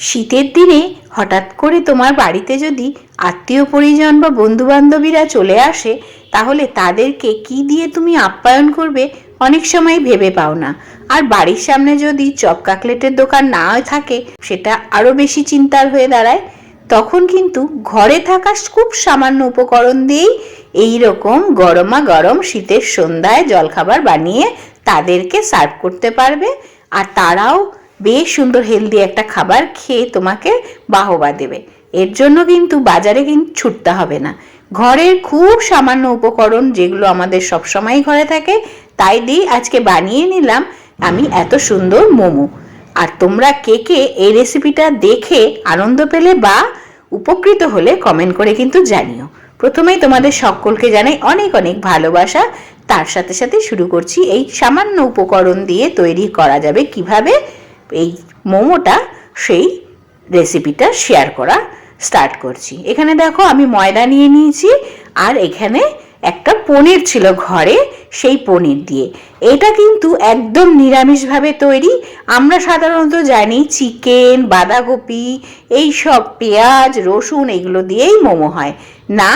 শীতের দিনে হঠাৎ করে তোমার বাড়িতে যদি আত্মীয় পরিজন বা বন্ধু বান্ধবীরা চলে আসে, তাহলে তাদেরকে কি দিয়ে তুমি আপ্যায়ন করবে অনেক সময় ভেবে পাও না। আর বাড়ির সামনে যদি চপ কাকলেটের দোকান না থাকে, সেটা আরও বেশি চিন্তার হয়ে দাঁড়ায়। তখন কিন্তু ঘরে থাকা খুব সামান্য উপকরণ দিয়েই এই রকম গরমা গরম শীতের সন্ধ্যায় জলখাবার বানিয়ে তাদেরকে সার্ভ করতে পারবে। আর তারাও বেশ সুন্দর হেলদি একটা খাবার খেয়ে তোমাকে বাহবা দেবে। এর জন্য কিন্তু বাজারে কিন্তু ছুটতে হবে না। ঘরের খুব সামান্য উপকরণ যেগুলো আমাদের সবসময় ঘরে থাকে, তাই দিয়ে আজকে বানিয়ে নিলাম আমি এত সুন্দর মোমো। আর তোমরা কে কে এই রেসিপিটা দেখে আনন্দ পেলে বা উপকৃত হলে কমেন্ট করে কিন্তু জানিও। প্রথমেই তোমাদের সকলকে জানাই অনেক অনেক ভালোবাসা। তার সাথে সাথে শুরু করছি এই সামান্য উপকরণ দিয়ে তৈরি করা যাবে কীভাবে? এই মোমোটা সেই রেসিপিটা শেয়ার করা স্টার্ট করছি। এখানে দেখো আমি ময়দা নিয়ে নিয়েছি আর এখানে একটা পনির ছিল ঘরে সেই পনির দিয়ে। এটা কিন্তু একদম নিরামিষভাবে তৈরি। আমরা সাধারণত জানি চিকেন, বাঁধাকপি এই সব পেঁয়াজ, রসুন এগুলো দিয়েই মোমো হয়। না,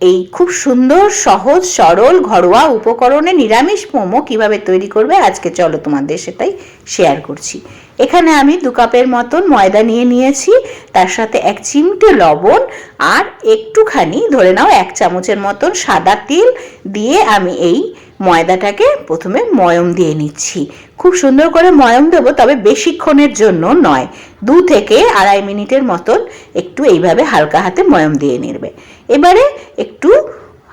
এই খুব সুন্দর, সহজ, সরল, ঘরোয়া উপকরণে নিরামিষ মোমো কীভাবে তৈরি করবে আজকে চলো তোমাদের সেটাই শেয়ার করছি। এখানে আমি দু কাপের মতন ময়দা নিয়ে নিয়েছি, তার সাথে এক চিমটে লবণ আর একটুখানি ধরে নাও এক চামচের মতন সাদা তিল দিয়ে আমি এই ময়দাটাকে প্রথমে ময়ম দিয়ে নিচ্ছি। খুব সুন্দর করে ময়ম দেবো, তবে বেশিক্ষণের জন্য নয়, দু থেকে আড়াই মিনিটের মতন একটু এইভাবে হালকা হাতে ময়ম দিয়ে নেবে। এবারে একটু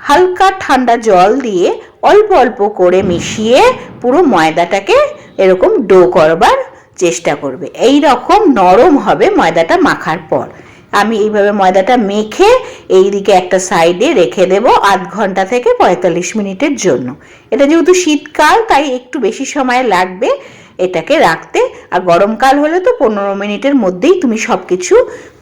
হালকা ঠান্ডা জল দিয়ে অল্প অল্প করে মিশিয়ে পুরো ময়দাটাকে এরকম ডো করবার চেষ্টা করবে। এই রকম নরম হবে ময়দাটা মাখার পর। আমি এইভাবে ময়দাটা মেখে এই দিকে একটা সাইডে রেখে দেব আধ ঘণ্টা থেকে পঁয়তাল্লিশ মিনিটের জন্য। এটা যেহেতু শীতকাল, তাই একটু বেশি সময় লাগবে এটাকে রাখতে। আর গরমকাল হলে তো পনেরো মিনিটের মধ্যেই তুমি সব কিছু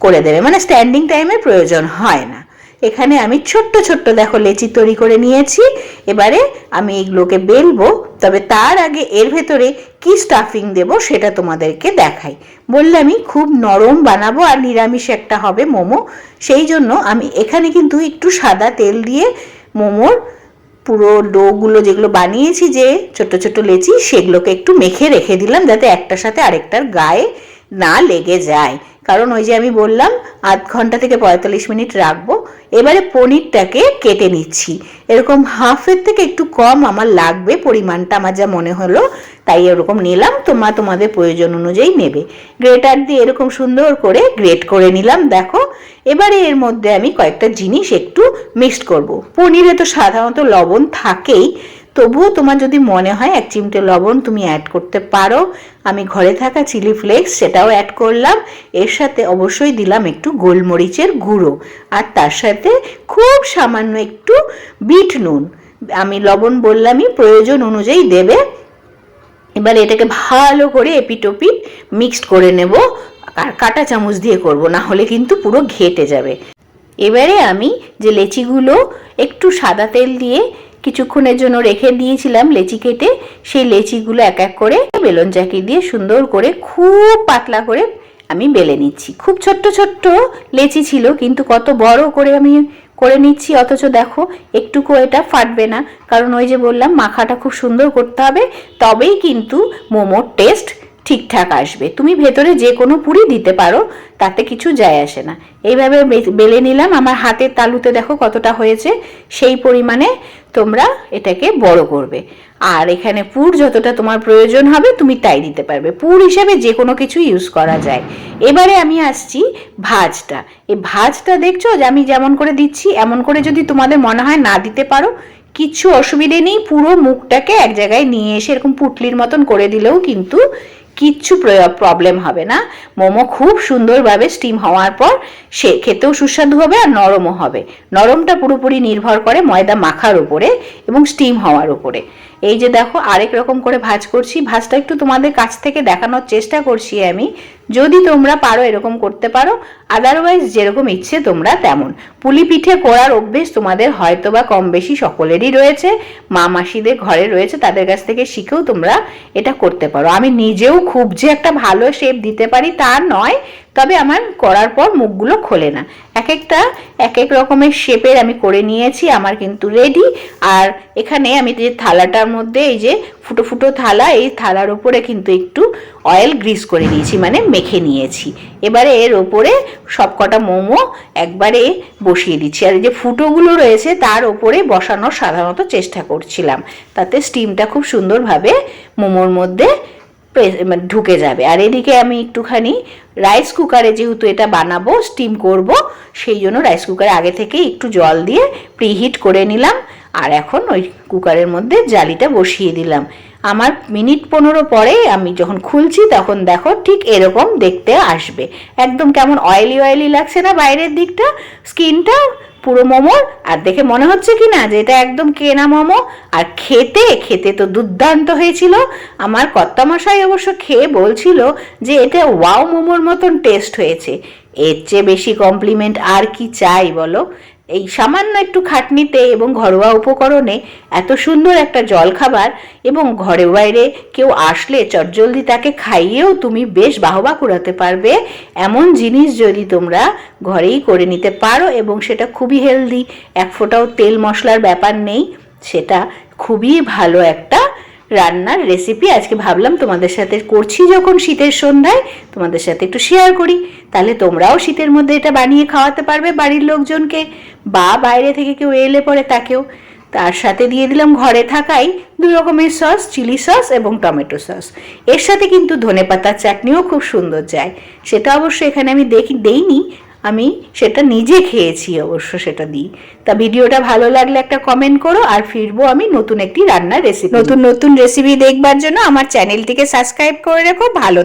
করে দেবে। মানে স্ট্যান্ডিং টাইমের প্রয়োজন হয় না। এখানে আমি ছোট্ট ছোট্ট দেখো লেচি তৈরি করে নিয়েছি। এবারে আমি এইগুলোকে বেলবো। তবে তার আগে এর ভেতরে কি স্টাফিং দেব সেটা তোমাদেরকে দেখাই। বললামই খুব নরম বানাবো আর নিরামিষ একটা হবে মোমো। সেই জন্য আমি এখানে কিন্তু একটু সাদা তেল দিয়ে মোমোর পুরো ডোগুলো যেগুলো বানিয়েছি যে ছোট ছোট লেচি সেগুলোকে একটু মেখে রেখে দিলাম যাতে একটার সাথে আরেকটার গায়ে না লেগে যায়। কারণ ওই যে আমি বললাম, আধ ঘণ্টা থেকে পঁয়তাল্লিশ মিনিট রাখব। এবারে পনিরটাকে কেটে নিচ্ছি। এরকম হাফের থেকে একটু কম আমার লাগবে, পরিমাণটা আমার যা মনে হলো, তাই এরকম নিলাম। তোমরা তোমাদের প্রয়োজন অনুযায়ী নেবে। গ্রেটার দিয়ে এরকম সুন্দর করে গ্রেট করে নিলাম, দেখো। এবারে এর মধ্যে আমি কয়েকটা জিনিস একটু মিক্সড করব। পনিরে তো সাধারণত লবণ থাকেই তবুও তোমার যদি মনে হয় এক চিমটে লবণ তুমি অ্যাড করতে পারো। আমি ঘরে থাকা চিলি ফ্লেক্স সেটাও অ্যাড করলাম। এর সাথে অবশ্যই দিলাম একটু গোলমরিচের গুঁড়ো। আর তার সাথে খুব সামান্য একটু বিট নুন। আমি লবণ বললামই প্রয়োজন অনুযায়ী দেবে। এবার এটাকে ভালো করে এপিটোপিট মিক্সড করে নেব। আর কাটা চামচ দিয়ে করব, না হলে কিন্তু পুরো ঘেটে যাবে। এবারে আমি যে লেচিগুলো একটু সাদা তেল দিয়ে কিছুক্ষণের জন্য রেখে দিয়েছিলাম লেচি কেটে। সেই লেচিগুলো এক এক করে বেলন চাকি দিয়ে সুন্দর করে খুব পাতলা করে আমি বেলে নিচ্ছি। খুব ছোট্ট ছোট্ট লেচি ছিল, কিন্তু কত বড় করে আমি করে নিচ্ছি, অথচ দেখো, একটুকু এটা ফাটবে না। কারণ ওই যে বললাম, মাখাটা খুব সুন্দর করতে হবে। তবেই কিন্তু মোমোর টেস্ট ঠিকঠাক আসবে। তুমি ভেতরে যে কোনো পুরি দিতে পারো, তাতে কিছু যায় আসে না। এইভাবে বেলে নিলাম। আমার হাতের তালুতে দেখো কতটা হয়েছে। সেই পরিমাণে তোমরা এটাকে বড় করবে। আর এখানে পুর যতটা তোমার প্রয়োজন হবে, তুমি তাই দিতে পারবে। পুর হিসাবে যে কোনো কিছু ইউজ করা যায়। এবারে আমি আসছি ভাজটা। এই ভাজটা দেখছ? যে আমি যেমন করে দিচ্ছি, এমন করে যদি তোমাদের মনে হয় না দিতে পারো, কিছু অসুবিধে নেই। পুরো মুখটাকে এক জায়গায় নিয়ে এসে এরকম পুটলির মতন করে দিলেও কিন্তু কিচ্ছু প্রবলেম হবে না। মোমো খুব সুন্দরভাবে স্টিম হওয়ার পর সে খেতেও সুস্বাদু হবে আর নরমও হবে। নরমটা পুরোপুরি নির্ভর করে ময়দা মাখার উপরে এবং স্টিম হওয়ার উপরে। এই যে দেখো, আরেক রকম করে ভাজ করছি। ভাজটা একটু তোমাদের কাছ থেকে দেখানোর চেষ্টা করছি আমি। যদি তোমরা পারো এরকম করতে পারো আদারওয়াইজ যেরকম ইচ্ছে তোমরা তেমন। পুলি পিঠে করার অভ্যেস তোমাদের হয়তো বা কম বেশি সকলেরই রয়েছে, মা মাসিদের ঘরে রয়েছে, তাদের কাছ থেকে শিখেও তোমরা এটা করতে পারো। আমি নিজেও খুব যে একটা ভালো শেপ দিতে পারি তা নয় তবে আমার করার পর মুখগুলো খোলে না। এক একটা এক এক রকমের শেপের আমি করে নিয়েছি, আমার কিন্তু রেডি আর এখানে আমি যে থালাটার মধ্যে, এই যে ফুটো ফুটো থালা, এই থালার উপরে কিন্তু একটু অয়েল গ্রিস করে নিয়েছি মানে মেখে নিয়েছি। এবারে এর ওপরে সবকটা মোমো একবারে বসিয়ে দিচ্ছি। আর এই যে ফুটোগুলো রয়েছে, তার ওপরে বসানোর সাধারণত চেষ্টা করছিলাম। তাতে স্টিমটা খুব সুন্দরভাবে মোমোর মধ্যে মানে ঢুকে যাবে। আর এদিকে আমি একটুখানি রাইস কুকারে যেহেতু এটা বানাবো স্টিম করব, সেই জন্য রাইস কুকারে আগে থেকেই একটু জল দিয়ে প্রিহিট করে নিলাম। আর এখন ওই কুকারের মধ্যে জালিটা বসিয়ে দিলাম। আমার মিনিট পনেরো পরে আমি যখন খুলছি, তখন দেখো ঠিক এরকম দেখতে আসবে। একদম কেমন অয়েলি অয়েলি লাগছে না বাইরের দিকটা? স্কিনটা পুরো মোমোর আর দেখে মনে হচ্ছে কি না যে এটা একদম কেনা মোমো। আর খেতে খেতে তো দুর্দান্ত হয়েছিল। আমার কর্তামশাই অবশ্য খেয়ে বলছিল যে এটা ওয়াও মোমোর মতন টেস্ট হয়েছে। এর চেয়ে বেশি কমপ্লিমেন্ট আর কি চাই বলো? এই সামান্য একটু খাটনিতে এবং ঘরোয়া উপকরণে এত সুন্দর একটা জলখাবার এবং ঘরে বাইরে কেউ আসলে চটজলদি তাকে খাইয়েও তুমি বেশ বাহবা কুড়াতে পারবে। এমন জিনিস যদি তোমরা ঘরেই করে নিতে পারো এবং সেটা খুবই হেলদি এক ফোঁটাও তেল মশলার ব্যাপার নেই, সেটা খুবই ভালো একটা রান্নার রেসিপি আজকে ভাবলাম তোমাদের সাথে করছি যখন শীতের সন্ধ্যায়, তোমাদের সাথে একটু শেয়ার করি। তাহলে তোমরাও শীতের মধ্যে এটা বানিয়ে খাওয়াতে পারবে বাড়ির লোকজনকে বা বাইরে থেকে কেউ এলে পরে তাকেও। তার সাথে দিয়ে দিলাম ঘরে থাকাই দু রকমের সস চিলি সস এবং টমেটো সস এর সাথে কিন্তু ধনেপাতার চাটনিও খুব সুন্দর যায়। সেটা অবশ্য এখানে আমি দেখি, দেইনি। আমি সেটা নিজে খেয়েছি অবশ্য সেটা দিই। তা ভিডিওটা ভালো লাগলে একটা কমেন্ট করো, আর ফিরবো আমি নতুন একটি রান্নার রেসিপি নতুন নতুন রেসিপি দেখবার জন্য আমার চ্যানেলটিকে সাবস্ক্রাইব করে রেখো, ভালো